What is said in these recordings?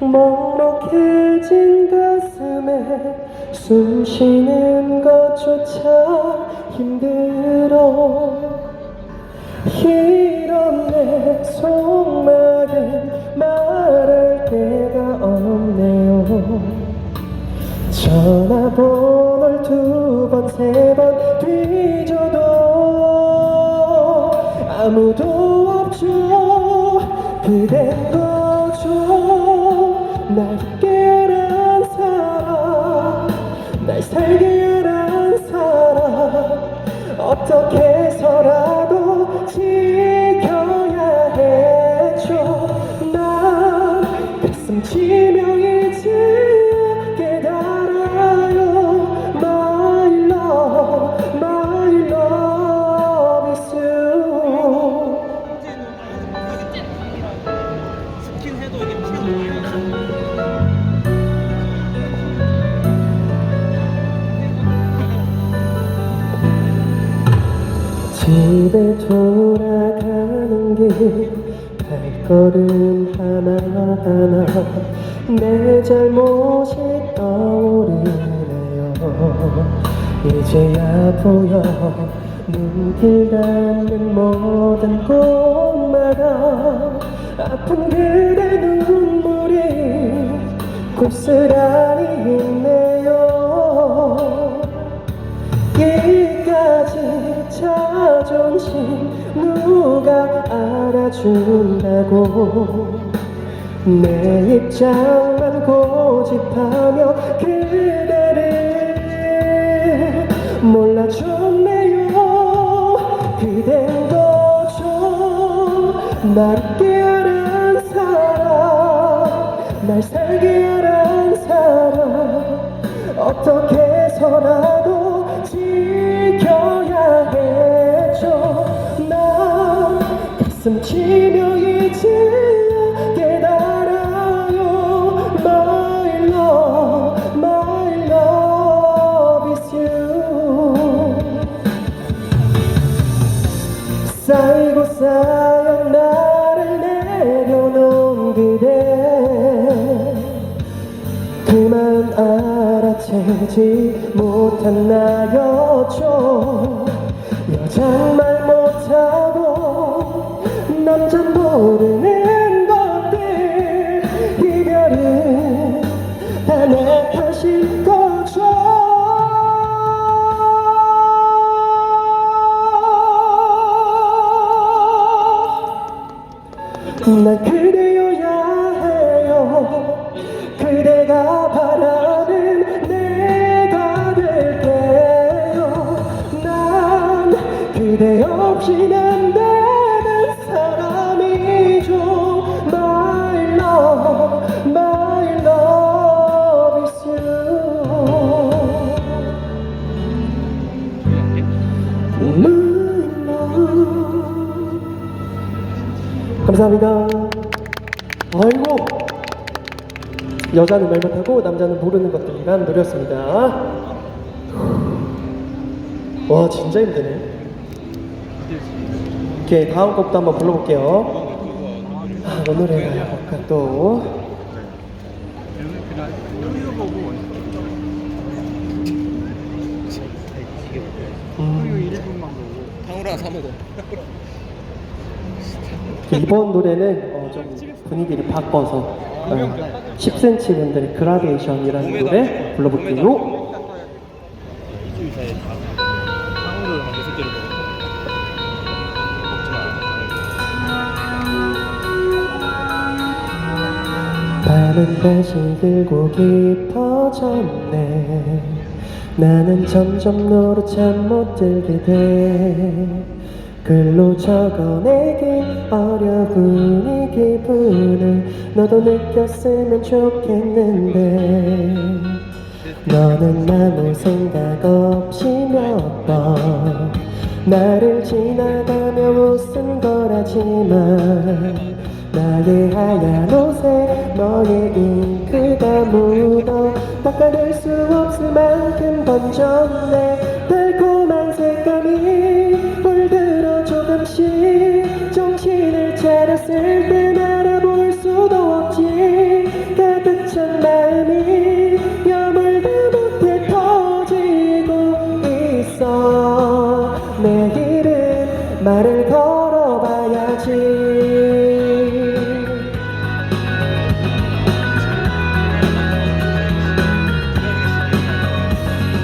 먹먹해진 가슴에 숨 쉬는 것조차 힘들어. 이런 내 속마음 말할 데가 없네요. 전화번호를 두 번, 세 번 뒤져도 아무도 없죠. 그댄 날 깨란 사람 날 살게 하란 사람 어떻게 해서라 내 잘못이 떠오르네요. 이제야 보여. 눈길 닿는 모든 곳마다 아픈 그대 눈물이 고스란히 있네요. 여기까지 자존심 누가 알아준다고 내 입장만 고집하며 그대를 몰라줬네요. 그댄 거죠 날 깨어난 사람 날 살게 하란 사람 어떻게 해서라도 지켜야 했죠 나 가슴 치며 알아채지 못한 나였죠? 여장말 못하고 남자 모르는 것들 이별은 다내 탓인 거죠 여자는 말 못하고 남자는 모르는 것들이란 노래였습니다. 와 진짜 힘드네. 오케이 다음 곡도 한번 불러볼게요. 아, 어느 노래가 할까 또? 음, 방울아 사 먹어. 이번 노래는 어, 좀 분위기를 바꿔서 어, 10cm 분들의 그라데이션이라는 노래 불러볼게요. 밤은 다시 들고 깊어졌네 나는 점점 너로 잠못 들게 돼 글로 적어내긴 어려운 이 기분을 너도 느꼈으면 좋겠는데. 너는 아무 생각 없이 몇 번 나를 지나가며 웃은 거라지만 나의 하얀 옷에 너의 잉크가 묻어 닦아낼 수 없을 만큼 번졌네. 달콤한 색감이 차렸을 땐 알아볼 수도 없지. 찬 마음이 여물다 못해 터지고 있어. 내일은 말을 걸어봐야지.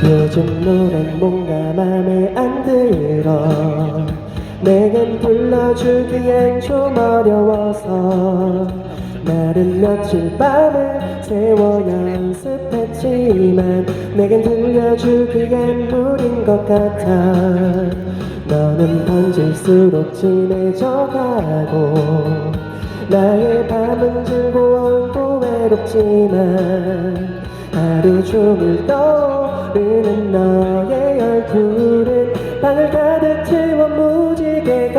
요즘 노래 뭔가 맘에 안 들어 내겐 불러주기엔 좀 어려워서 나는 며칠 밤을 새워 연습했지만 내겐 들려주기엔 무린 것 같아. 너는 번질수록 진해져가고 나의 밤은 즐거웠고 외롭지만 하루 종일 떠오르는 너의 얼굴은 방을 가득 채워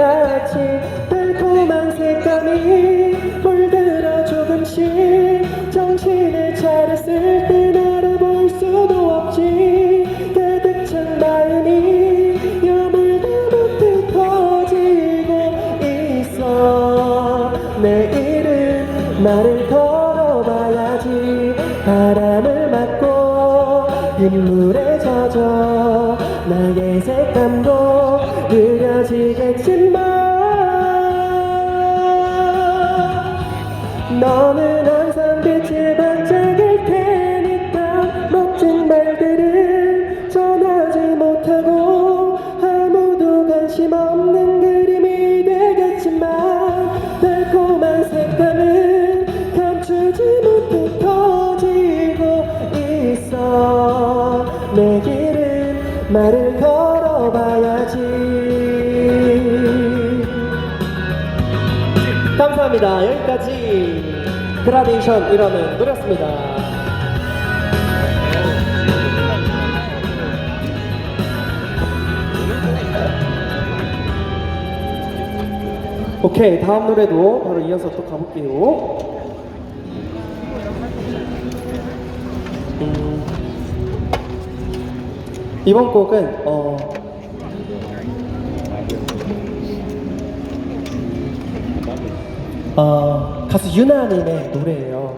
같이 달콤한 색감이 물들어 조금씩 정신을 차렸을 땐 알아볼 수도 없지. 가득 찬 마음이 여물다 못해 터지고 있어. 내일은 말을 걸어봐야지. 바람을 맞고 빗물에 젖어 나의 색감도 흐려지겠 너는 항상 빛을 반짝일 테니까 멋진 말들을 전하지 못하고 아무도 관심 없는 그림이 되겠지만 달콤한 색감은 감추지 못해 터지고 있어 내 길은 말을 걸어봐야지 감사합니다. 그라데이션 이라는 노래였습니다. 오케이 다음 노래도 바로 이어서 또 가볼게요. 음, 이번 곡은 어, 어, 가수 유나님의 노래예요.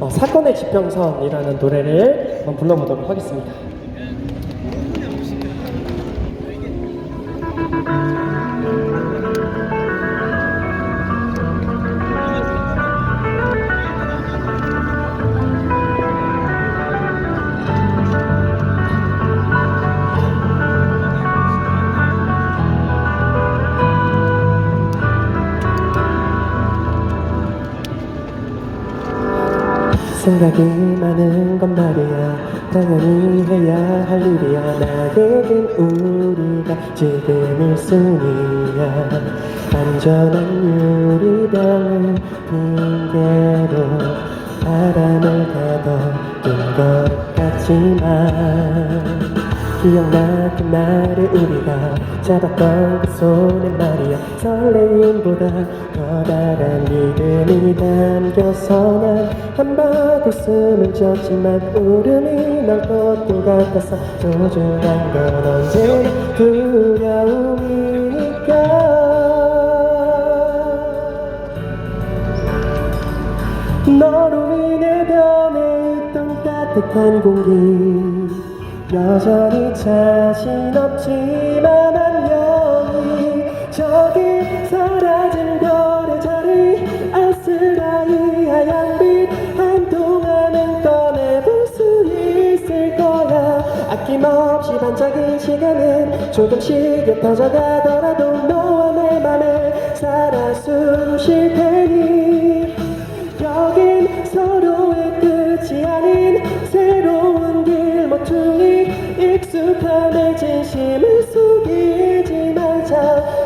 어, 사건의 지평선이라는 노래를 한번 불러보도록 하겠습니다. 생각이 많은 건 말이야. 당연히 해야 할 일이야. 나에겐 우리가 지금 1순위야. 안전한 유리병을 핑계로 바람을 가둬둔 것 같지만 기억나 그날의 우리가 잡았던 그 손에 말이야. 설레임보다 커다란 믿음이 담겨서 난한 바퀴 숨을 쉬었지만 울음이 날 것도 같아서 소중한 건 언제나 두려움이니까. 너로 인해 변해 있던 따뜻한 공기 여전히 자신 없지만 안녕히 저기 사라진 별의 자리 아스라이 하얀 빛 한동안은 꺼내볼 수 있을 거야. 아낌없이 반짝인 시간은 조금씩 옅어져 가더라도 너와 내 맘에 살아 숨쉴 테니. 여긴 서로의 끝이 아닌 익숙함의 진심을 속이지 말자.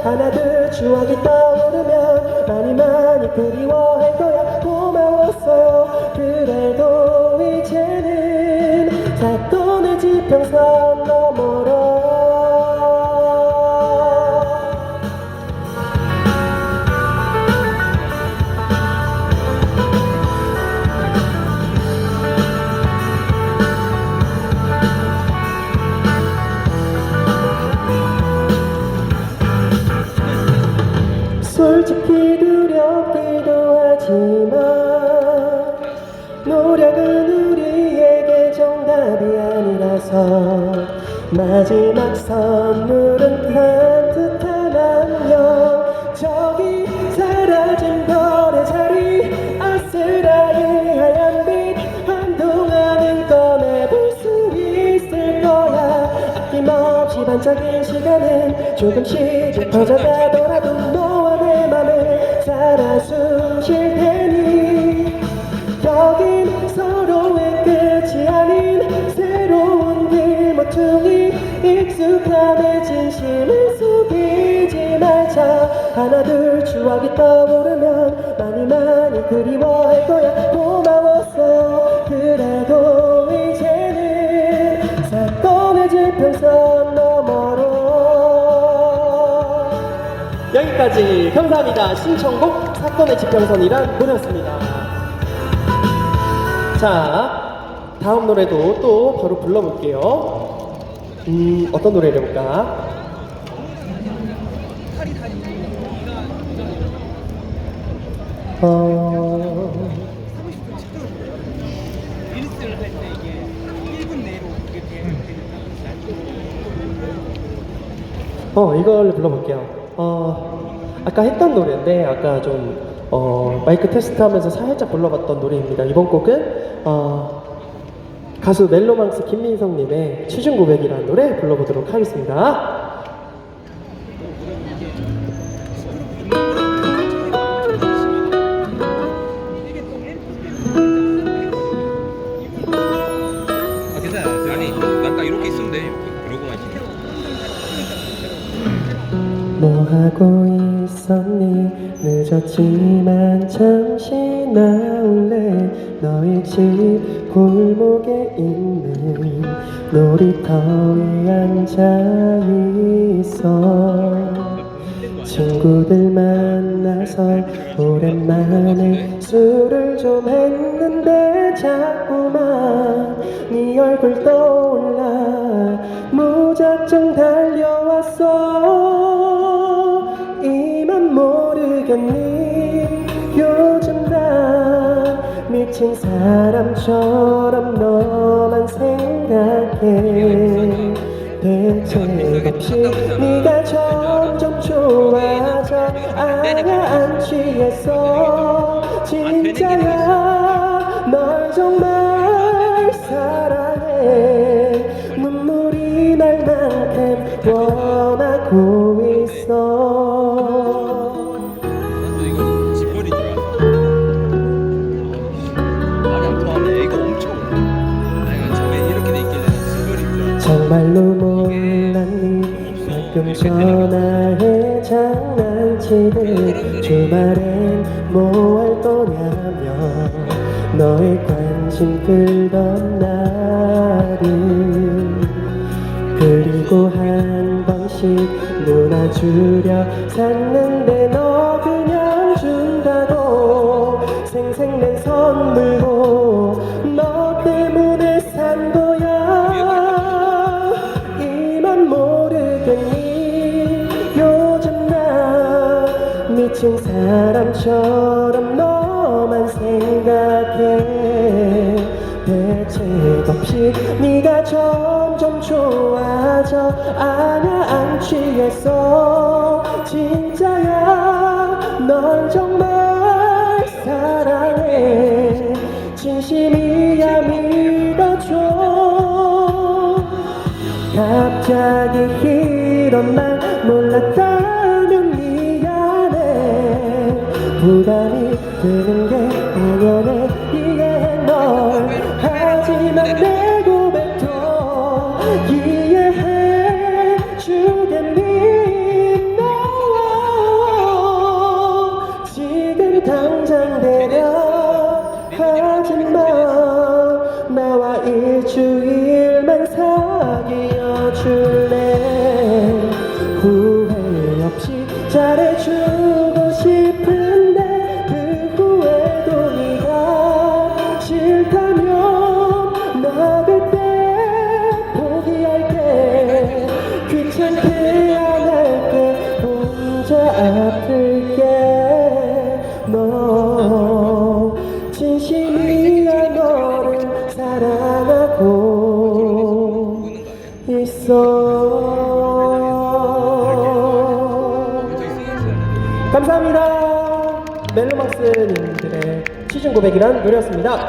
하나 둘 추억이 떠오르면 많이 많이 그리워할 거야. 고마웠어요. 그래도 이제는 사건의 지평선 마지막 선물은 따뜻한 안녕. 저기 사라진 별의 자리 아스라의 하얀 빛 한동안은 꺼내볼 수 있을 거야. 아낌없이 반짝인 시간은 조금씩 흩어져 가더라도 너와 내 맘을 살아 숨쉴 테 하나 둘 추억이 떠오르면 많이 많이 그리워할 거야 고마웠어 그래도 이제는 사건의 지평선 너머로 여기까지 감사합니다 신청곡 사건의 지평선이란 노래였습니다 자, 다음 노래도 또 바로 불러볼게요. 음, 어떤 노래를 해볼까? 어, 릴스를 할 때 이게 1분 내로 그게 되니까 어, 이걸 불러볼게요. 어, 아까 했던 노래인데, 아까 좀, 어, 마이크 테스트 하면서 살짝 불러봤던 노래입니다. 이번 곡은, 어, 가수 멜로망스 김민성님의 취중 고백이라는 노래 불러보도록 하겠습니다. 있었니? 늦었지만 잠시 나올래? 너희 집 골목에 있는 놀이터에 앉아 있어. 친구들 만나서 오랜만에 술을 좀 했는데 자꾸만 네 얼굴 떠올라. 무작정 달려왔어 모르겠니? 요즘 나 미친 사람처럼 너만 생각해. 대책 없이 네가 점점 좋아져 아냐 안 취했어 진짜야 널 정말 사랑해. 눈물이 날 만큼 원하고 있어 가끔 전화해 장난치듯 주말엔 뭐 할 거냐며 너의 관심 끌던 날이 그리고 한 번씩 눈아주려 샀는데 너 그냥 준다고 생생낸 선물로 사람처럼 너만 생각해. 대책 없이 네가 점점 좋아져 아냐 안 취했어. 진짜야 널 정말 사랑해. 진심이야 믿어줘. 갑자기 이런 말 몰랐다 부담이 드는 게 당연해. 이해해 널. 하지만 내 고백이란 노래였습니다.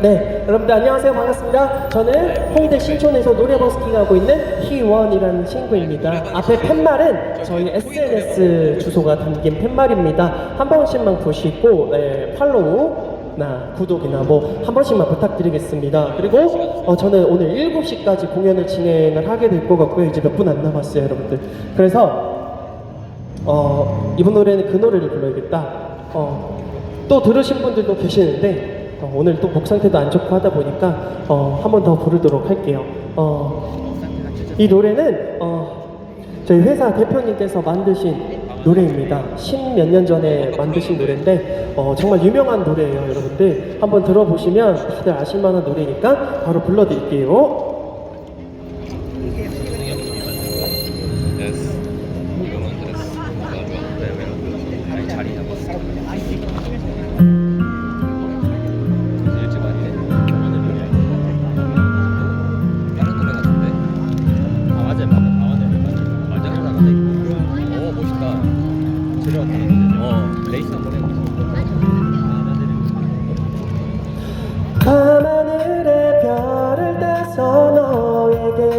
네, 여러분들 안녕하세요. 반갑습니다. 저는 홍대 신촌에서 노래 버스킹 하고 있는 희원이라는 친구입니다. 앞에 팻말은 저희 SNS 주소가 담긴 팻말입니다. 한 번씩만 보시고 네, 팔로우 나 구독이나 뭐 한 번씩만 부탁드리겠습니다. 그리고 어, 저는 오늘 7시까지 공연을 진행을 하게 될 것 같고요. 이제 몇 분 안 남았어요, 여러분들. 그래서 어, 이번 노래는 그 노래를 불러야겠다. 어, 또 들으신 분들도 계시는데 어, 오늘 또 목 상태도 안 좋고 하다 보니까 어, 한 번 더 부르도록 할게요. 어, 이 노래는 어, 저희 회사 대표님께서 만드신 노래입니다. 십몇 년 전에 만드신 노래인데 어, 정말 유명한 노래예요, 여러분들. 한번 들어보시면 다들 아실 만한 노래니까 바로 불러드릴게요.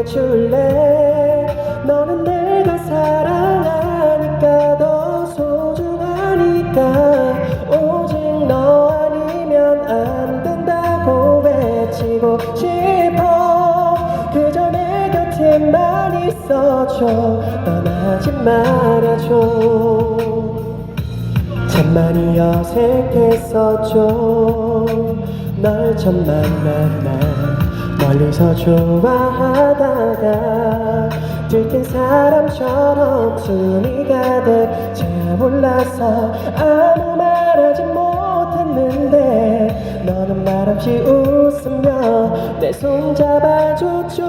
줄래? 너는 내가 사랑하니까 더 소중하니까. 오직 너 아니면 안 된다고 외치고 싶어. 그저 내 곁에만 있어줘. 떠나지 말아줘. 참 많이 어색했었죠. 널 처음 만난 날 멀리서 좋아하 다가 들킨 사람처럼 숨이 가득 차 올라서 아무 말하지 못했는데 너는 말없이 웃으며 내 손 잡아줬죠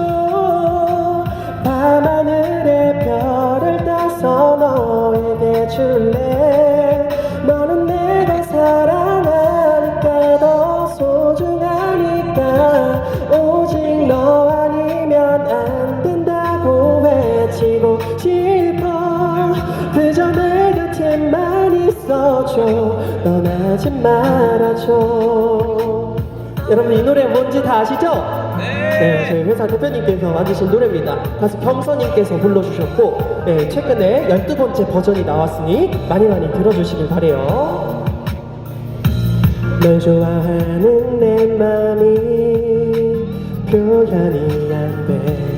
밤하늘의 별을 따서 너에게 줄래? 너는 내가 사랑하니까 더 소중하니까 떠나지 말아줘 여러분 이 노래 뭔지 다 아시죠? 네, 저희 회사 대표님께서 만드신 노래입니다. 가수 경서님께서 불러주셨고, 네, 최근에 12번째 버전이 나왔으니 많이 많이 들어주시길 바래요. 널 좋아하는 내 맘이 표현이 안 돼.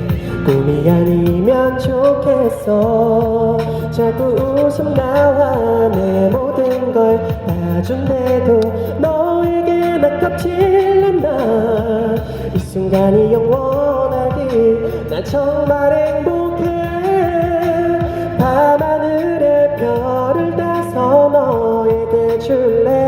꿈이 아니면 좋겠어. 자꾸 웃음 나와 내 모든 걸 다 준대도 너에게 나. 이 순간이 영원하길 나 정말 행복해. 밤하늘의 별을 따서 너에게 줄래.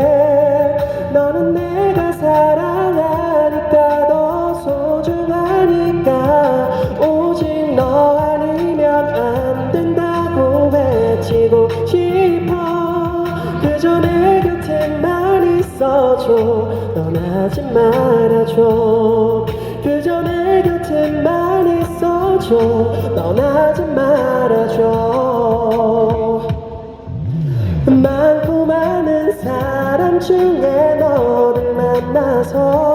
떠나지 말아줘. 그저 내 곁에만 있어줘. 떠나지 말아줘. 많고 많은 사람 중에 너를 만나서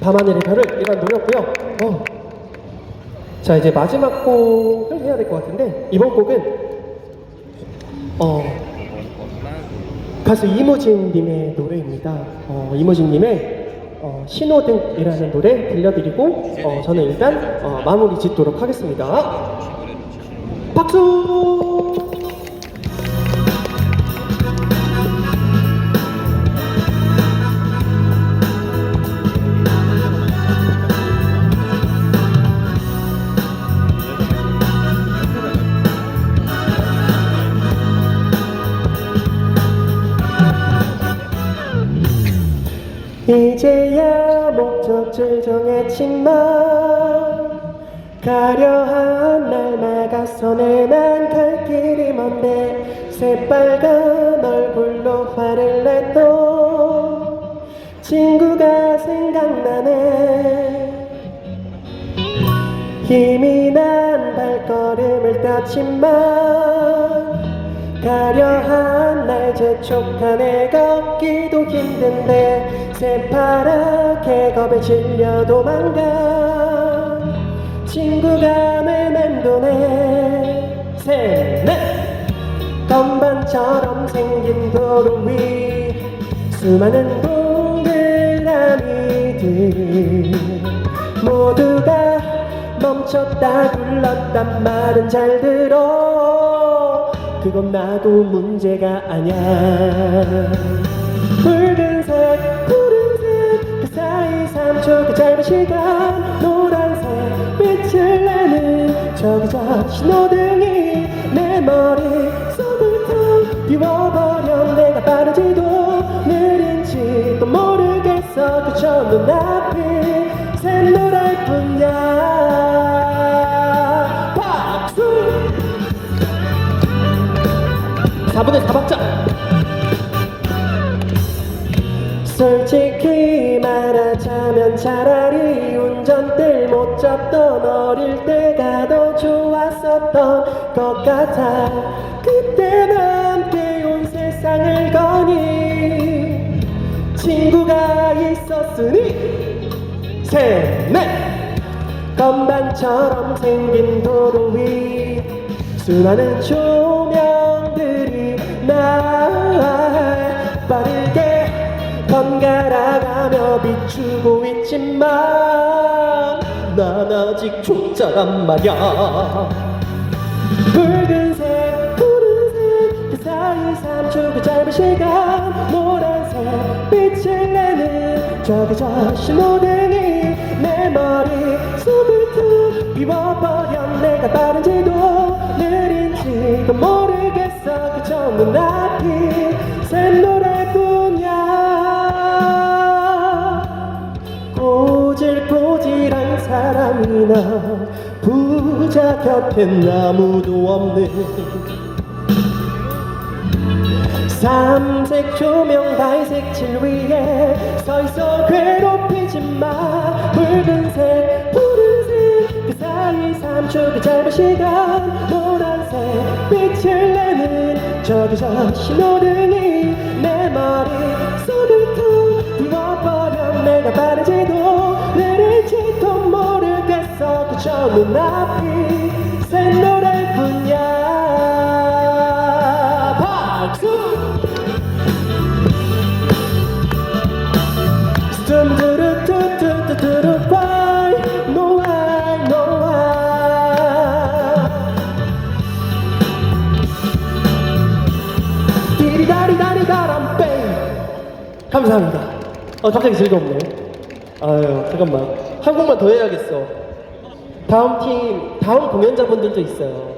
밤하늘의 별을 이런 노래였고요. 어. 자 이제 마지막 곡을 해야 될 것 같은데 이번 곡은 어 가수 이무진님의 노래입니다. 어, 이무진님의 어, 신호등이라는 노래 들려드리고 어, 저는 일단 어, 마무리 짓도록 하겠습니다. 박수! 목적지를 정했지만 가려한 날마가서 내난 갈 길이 먼데 새빨간 얼굴로 화를 냈던 친구가 생각나네. 힘이 난 발걸음을 땄지만 가려한 날 재촉하네 걷기도 힘든데 새파랗게 겁에 질려 도망가. 친구가 내 맴도네. 셋넷. 건반처럼 생긴 도로 위 수많은 동그라미들 모두가 멈췄다 굴렀단 말은 잘 들어. 그건 나도 문제가 아냐 붉은색 3초 그 짧은 시간 노란색 빛을 내는 저기 저 신호등이 내 머릿속을 텅 비워버려. 내가 빠른지도 느린지도 모르겠어. 그저 눈앞이 샛노랄 뿐이야. 박수! 4분의 4박자 솔직히 말하자면 차라리 운전대를 못 잡던 어릴 때가 더 좋았었던 것 같아. 그때는 함께 온 세상을 거니 친구가 있었으니 셋넷 건반처럼 생긴 도로 위 수많은 조명들이 날 빠르게 번갈아가며 비추고 있지만 난 아직 초짜란 말야. 붉은색 푸른색 그 사이 3초 그 짧은 시간 노란색 빛을 내는 저기 저 신호등이 내 머릿속을 툭 비워버려 내가 빠른지도 느린지도 모르겠어. 그저 눈앞이. 샛노 사람이나 부자 곁엔 아무도 없는 삼색 조명 발색 칠 위에 서있어 괴롭히지 마. 붉은색 푸른색 그 사이 3초 그 짧은 시간 노란색 빛을 내는 저기 저 신호등이 내 머릿속을 텅 비워버려. 내가 그저 눈앞이 샛노랄 뿐이야 박수 감사합니다 어 갑자기 즐겁네 아유 잠깐만 한 곡만 더 해야겠어 다음 팀 다음 공연자분들도 있어요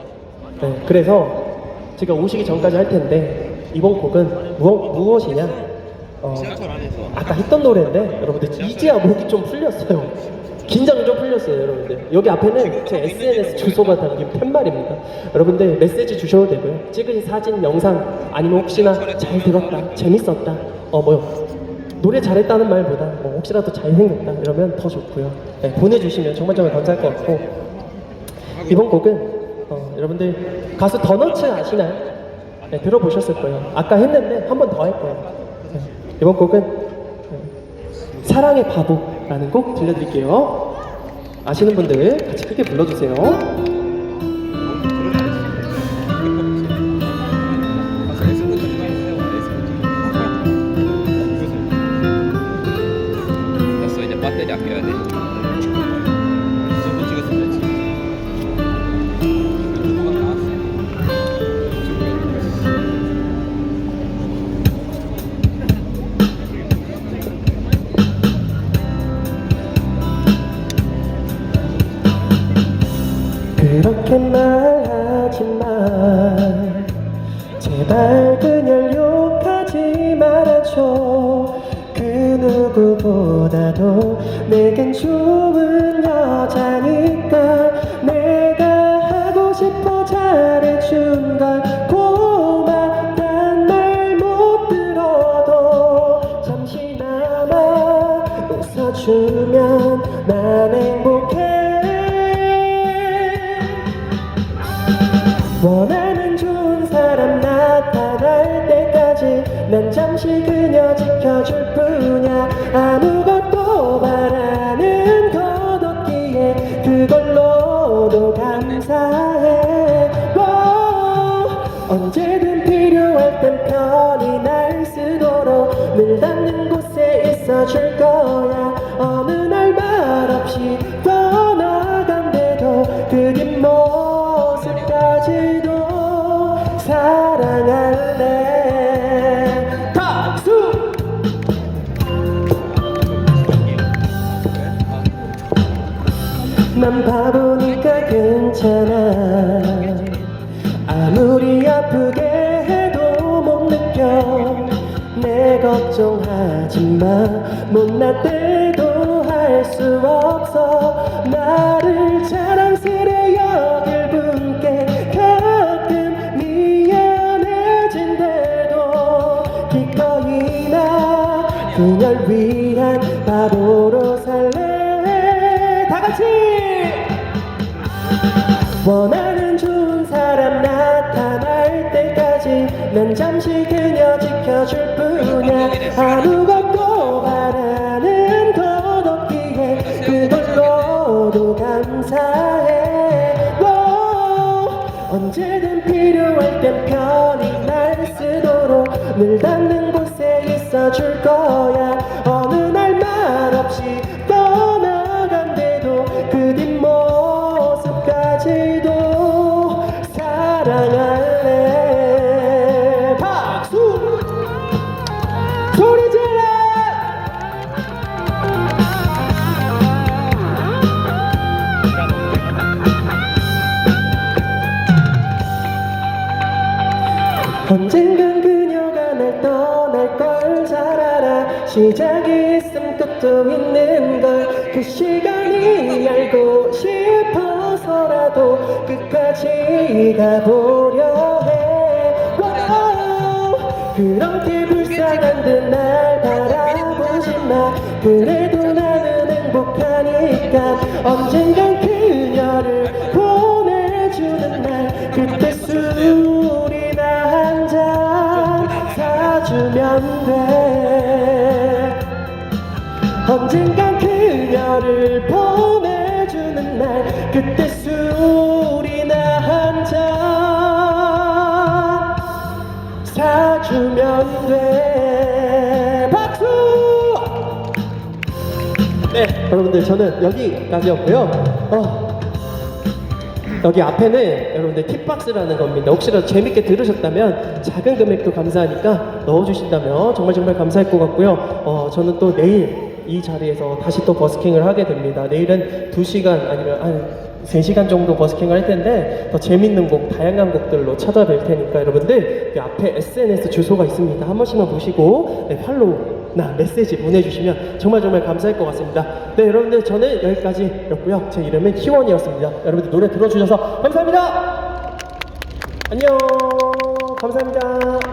네 그래서 제가 오시기 전까지 할 텐데 이번 곡은 무엇, 무엇이냐 어, 아까 했던 노래인데 여러분들 이제야 목이 좀 풀렸어요. 긴장이 좀 풀렸어요, 여러분들. 여기 앞에는 제 SNS 주소가 담긴 팻말입니다. 여러분들 메시지 주셔도 되고요. 찍은 사진, 영상 아니면 혹시나 잘 들었다, 재밌었다, 어 뭐 노래 잘했다는 말보다 뭐 혹시라도 잘생겼다 이러면 더 좋고요. 네, 보내주시면 정말 정말 감사할 것 같고 이번 곡은 어, 여러분들 가수 더너츠 아시나요? 네, 들어보셨을 거예요. 아까 했는데 한 번 더 할 거예요. 네, 이번 곡은 네, 사랑의 바보라는 곡 들려드릴게요. 아시는 분들 같이 크게 불러주세요. 배터리 아껴야 돼. 그렇게 말하지 마 제발 그녀 욕하지 말아줘 그 누구보다도 내겐 좋은 여자니까 내가 하고 싶어 잘해준 걸 고맙단 말 못 들어도 잠시나마 웃어주면 난 행복해. 원하는 좋은 사람 나타날 때까지 난 잠시 그녀 지켜줄 뿐이야. 아무것도 걱정하지 마 못날 때도 할 수 없어. 나를 자랑스레 여길 분께 가끔 미안해진대도 기꺼이 나 그녀를 위한 바보로 살래. 다 같이! 원하는 좋은 사람 때까지 난 잠시 그녀 지켜줄 뿐이야. 아무것도 끝도 있는 걸 그 시간이 알고 싶어서라도 끝까지 가보려 해. 그렇게 불쌍한 듯날 바라보지 마. 그래도 나는 행복하니까 언젠간 그녀를 보내주는 날. 그때 술이나 한 잔 사주면 돼 언젠간 그녀를 보내주는 날 그때 술이나 한잔 사주면 돼 박수 네 여러분들 저는 여기까지였고요 어, 여기 앞에는 여러분들 팁박스라는 겁니다. 혹시라도 재밌게 들으셨다면 작은 금액도 감사하니까 넣어주신다면 정말 정말 감사할 것 같고요. 어, 저는 또 내일 이 자리에서 다시 또 버스킹을 하게 됩니다. 내일은 2시간 아니면 한 3시간 정도 버스킹을 할 텐데 더 재밌는 곡, 다양한 곡들로 찾아뵐 테니까 여러분들 이 앞에 SNS 주소가 있습니다. 한 번씩만 보시고 네, 팔로우나 메시지 보내주시면 정말 정말 감사할 것 같습니다. 네, 여러분들 저는 여기까지였고요. 제 이름은 희원이었습니다. 여러분들 노래 들어주셔서 감사합니다. 안녕. 감사합니다.